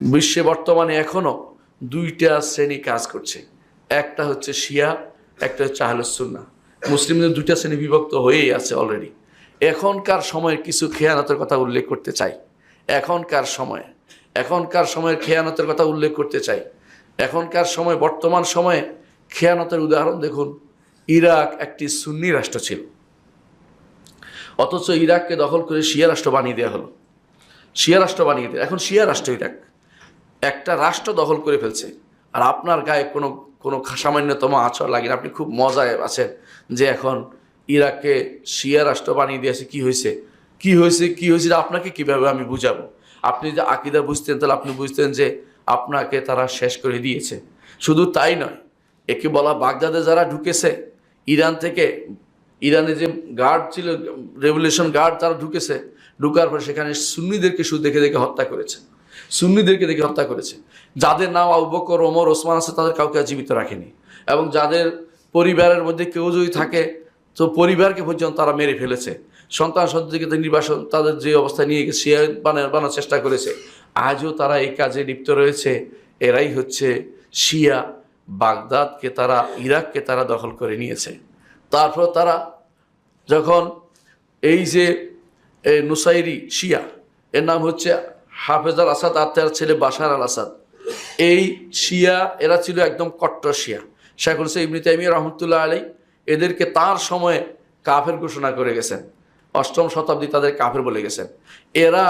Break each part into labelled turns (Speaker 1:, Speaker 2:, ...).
Speaker 1: বিশ্বে বর্তমানে এখনও দুইটা শ্রেণি কাজ করছে। একটা হচ্ছে শিয়া, একটা হচ্ছে আহলুসুন্না মুসলিমদের দুইটা শ্রেণি বিভক্ত হয়েই আছে অলরেডি এখনকার সময়ের কিছু খেয়ানতের কথা উল্লেখ করতে চাই। এখনকার সময়ে, এখনকার সময়ের খেয়ানতের কথা উল্লেখ করতে চাই। এখনকার সময়, বর্তমান সময়ে খেয়ানতের উদাহরণ দেখুন, ইরাক একটি সুন্নি রাষ্ট্র ছিল। অথচ ইরাককে দখল করে শিয়া রাষ্ট্র বানিয়ে দেওয়া হলো। শিয়া রাষ্ট্র বানিয়ে দেয়, এখন শিয়া রাষ্ট্র ইরাক। একটা রাষ্ট্র দখল করে ফেলছে। আর আপনার গায়ে কোনো কোনো সামান্যতম আচর লাগে না। আপনি খুব মজায় আছেন যে এখন ইরাককে শিয়া রাষ্ট্র বানিয়ে দিয়েছে। কি হয়েছে? কি হয়েছে? কি হয়েছে? আপনাকে কীভাবে আমি বুঝাবো? আপনি যে আকিদা বুঝতেন, তাহলে আপনি বুঝতেন যে আপনাকে তারা শেষ করে দিয়েছে। শুধু তাই নয়, একে বলা বাগদাদে যারা ঢুকেছে, ইরান থেকে, ইরানে যে গার্ড ছিল, রেভলিউশন গার্ড তারা ঢুকেছে, ঢুকার পর সেখানে সুন্নিদেরকে শুধু দেখে দেখে হত্যা করেছে। সুন্নিদেরকে দেখে হত্যা করেছে। যাদের নাম আবু বকর, ওমর, ওসমান আছে, তাদের কাউকে জীবিত রাখেনি। এবং যাদের পরিবারের মধ্যে কেউ যদি থাকে, তো পরিবারকে পর্যন্ত তারা মেরে ফেলেছে। সন্তান সন্ততিকে তো নির্বাসন, তাদের যে অবস্থা নিয়ে গেছে, সে বানানোর বানানোর চেষ্টা করেছে। আজও তারা এই কাজে লিপ্ত রয়েছে। এরাই হচ্ছে শিয়া বাগদাদকে তারা, ইরাককে তারা দখল করে নিয়েছে। তারপর তারা যখন এই যে নুসাইরি শিয়া, এর নাম হচ্ছে হাফেজ আল আসাদ আর তার ছেলে বাসার আল আসাদ। এই শিয়া, এরা ছিল একদম কট্টর শিয়া। শেখুল হোসেন ইবনি তাইমি রহমতুল্লাহ আলী এদেরকে তার সময়ে কাফের ঘোষণা করে গেছেন। অষ্টম শতাব্দী তাদের কাফের বলে গেছেন। এরা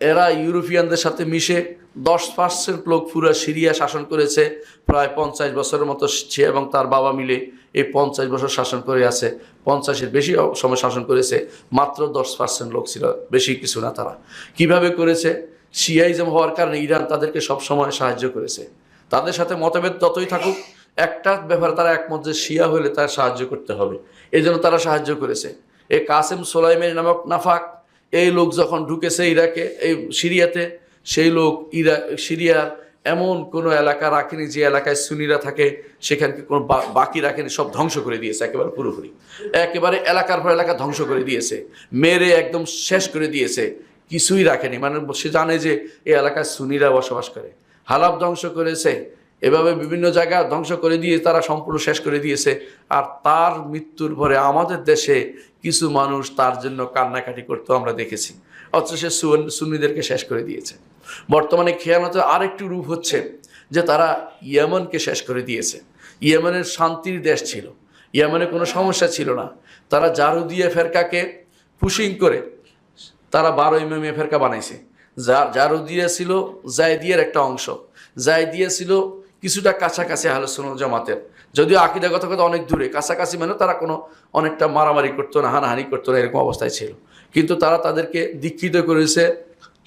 Speaker 1: এরা ইউরোপিয়ানদের সাথে মিশে দশ পার্সেন্ট লোক পুরো সিরিয়া শাসন করেছে, প্রায় পঞ্চাশ বছরের মতো সে এবং তার বাবা মিলে এই পঞ্চাশ বছর শাসন করে আছে। পঞ্চাশের বেশি সময় শাসন করেছে, মাত্র দশ পার্সেন্ট লোক ছিল, বেশি কিছু না তারা। কীভাবে করেছে? শিয়াইজম হওয়ার কারণে ইরান তাদেরকে সব সময় সাহায্য করেছে। তাদের সাথে মতভেদ ততই থাকুক, একটা ব্যাপারে তারা একমত যে শিয়া হলে তার সাহায্য করতে হবে। এই জন্য তারা সাহায্য করেছে। এ কাসেম সোলাইমের নামক নাফাক এই লোক যখন ঢুকেছে ইরাকে, এই সিরিয়াতে, সেই লোক ইরা, সিরিয়ার এমন কোনো এলাকা রাখেনি যে এলাকায় সুনিরা থাকে, সেখানকে কোনো বাকি রাখেনি, সব ধ্বংস করে দিয়েছে একেবারে পুরোপুরি। একেবারে এলাকার পর এলাকা ধ্বংস করে দিয়েছে, মেরে একদম শেষ করে দিয়েছে, কিছুই রাখেনি। মানে সে জানে যে এই এলাকায় সুনিরা বসবাস করে। হালাব ধ্বংস করেছে এভাবে বিভিন্ন জায়গা ধ্বংস করে দিয়ে তারা সম্পূর্ণ শেষ করে দিয়েছে। আর তার মৃত্যুর পরে আমাদের দেশে কিছু মানুষ তার জন্য কান্নাকাটি করতেও আমরা দেখেছি। অথচ সে সুন- সুন্নিদেরকে শেষ করে দিয়েছে। বর্তমানে খেয়ানতের আরেকটি রূপ হচ্ছে যে তারা ইয়েমনকে শেষ করে দিয়েছে। ইয়েমনের শান্তির দেশ ছিল। ইয়েমনে কোনো সমস্যা ছিল না। তারা জারুদিয়া ফেরকাকে পুশিং করে তারা বারো ইমামিয়া ফেরকা বানাইছে। যা, জারুদিয়া ছিল জায়দিয়ার একটা অংশ। জায়দিয়া ছিল কিছুটা কাছাকাছি আলোচনা জামাতের। যদিও আকিদাগত কথা অনেক দূরে, কাছাকাছি মানে তারা কোনো অনেকটা মারামারি করতো না, হানাহানি করতো না, এরকম অবস্থায় ছিল। কিন্তু তারা তাদেরকে দীক্ষিত করেছে,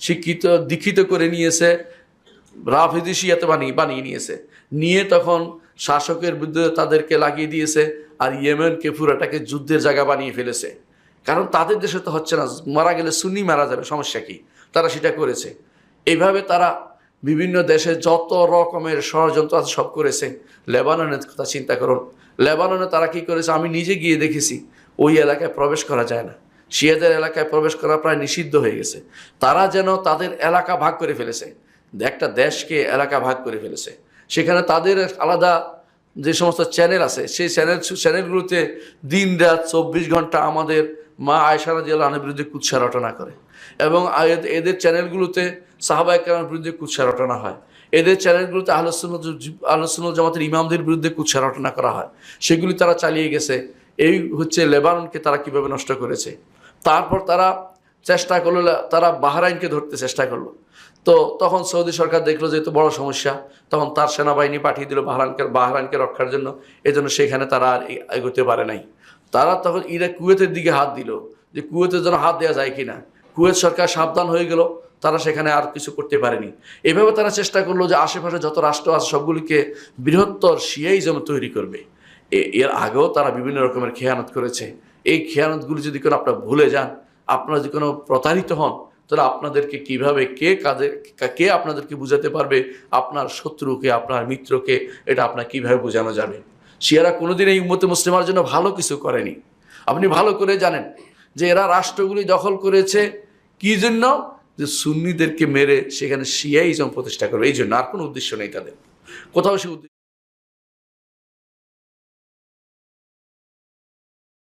Speaker 1: শিক্ষিত, দীক্ষিত করে নিয়েছে, রাফিদি শিয়াতে বানিয়ে বানিয়ে নিয়েছে। নিয়ে তখন শাসকের বিরুদ্ধে তাদেরকে লাগিয়ে দিয়েছে আর ইয়েমেনকে পুরাটাকে যুদ্ধের জায়গা বানিয়ে ফেলেছে। কারণ তাদের দেশে তো হচ্ছে না, মারা গেলে সুন্নি মারা যাবে, সমস্যা কি? তারা সেটা করেছে। এইভাবে তারা বিভিন্ন দেশে যত রকমের ষড়যন্ত্র আছে, সব করেছে। লেবাননের কথা চিন্তা করুন। লেবাননে তারা কি করেছে? আমি নিজে গিয়ে দেখেছি, ওই এলাকায় প্রবেশ করা যায় না। শিয়াদের এলাকায় প্রবেশ করা প্রায় নিষিদ্ধ হয়ে গেছে। তারা যেন তাদের এলাকা ভাগ করে ফেলেছে। একটা দেশকে এলাকা ভাগ করে ফেলেছে। সেখানে তাদের আলাদা যে সমস্ত চ্যানেল আছে, সেই চ্যানেল চ্যানেলগুলোতে দিন রাত চব্বিশ ঘণ্টা আমাদের মা আয়সারা জিয়াল বিরুদ্ধে কুৎসা রটনা করে। এবং এদের চ্যানেলগুলোতে সাহাবাই কেরামের বিরুদ্ধে কুৎসা রটনা হয়। এদের চ্যানেলগুলোতে আলোচনা আলোচনা জামাতের ইমামদের বিরুদ্ধে কুৎসা রটনা করা হয়। সেগুলি তারা চালিয়ে গেছে। এই হচ্ছে লেবাননকে তারা কীভাবে নষ্ট করেছে। তারপর তারা চেষ্টা করল, তারা বাহরাইনকে ধরতে চেষ্টা করল। তো তখন সৌদি সরকার দেখল যে এতো বড় সমস্যা। তখন তার সেনাবাহিনী পাঠিয়ে দিল বাহরানকে বাহরাইনকে রক্ষার জন্য। এজন্য সেখানে তারা আর এগোতে পারে নাই। তারা তখন ইরাক কুয়েতের দিকে হাত দিল যে কুয়েতের জন্য হাত দেওয়া যায় কিনা। কুয়েত সরকার সাবধান হয়ে গেল, তারা সেখানে আর কিছু করতে পারেনি। এভাবে তারা চেষ্টা করল যে আশেপাশে যত রাষ্ট্র আছে সবগুলিকে বৃহত্তর সিয়াইজম তৈরি করবে। এর আগেও তারা বিভিন্ন রকমের খেয়ানত করেছে। এই খেয়ানতগুলি যদি কোনো আপনারা ভুলে যান, আপনারা যদি কোনো প্রতারিত হন, তাহলে আপনাদেরকে কীভাবে কে কাজে কে আপনাদেরকে বুঝাতে পারবে? আপনার শত্রুকে, আপনার মিত্রকে, এটা আপনার কীভাবে বোঝানো যাবে? শিয়ারা কোনোদিন এই উম্মতে মুসলিমার জন্য ভালো কিছু করেনি। আপনি ভালো করে জানেন যে এরা রাষ্ট্রগুলি দখল করেছে কি জন্য? যে সুন্নিদেরকে মেরে সেখানে শিয়াইজম প্রতিষ্ঠা করবে। এই জন্য আর কোনো উদ্দেশ্য নেই তাদের। কোথাও সে উদ্দেশ্য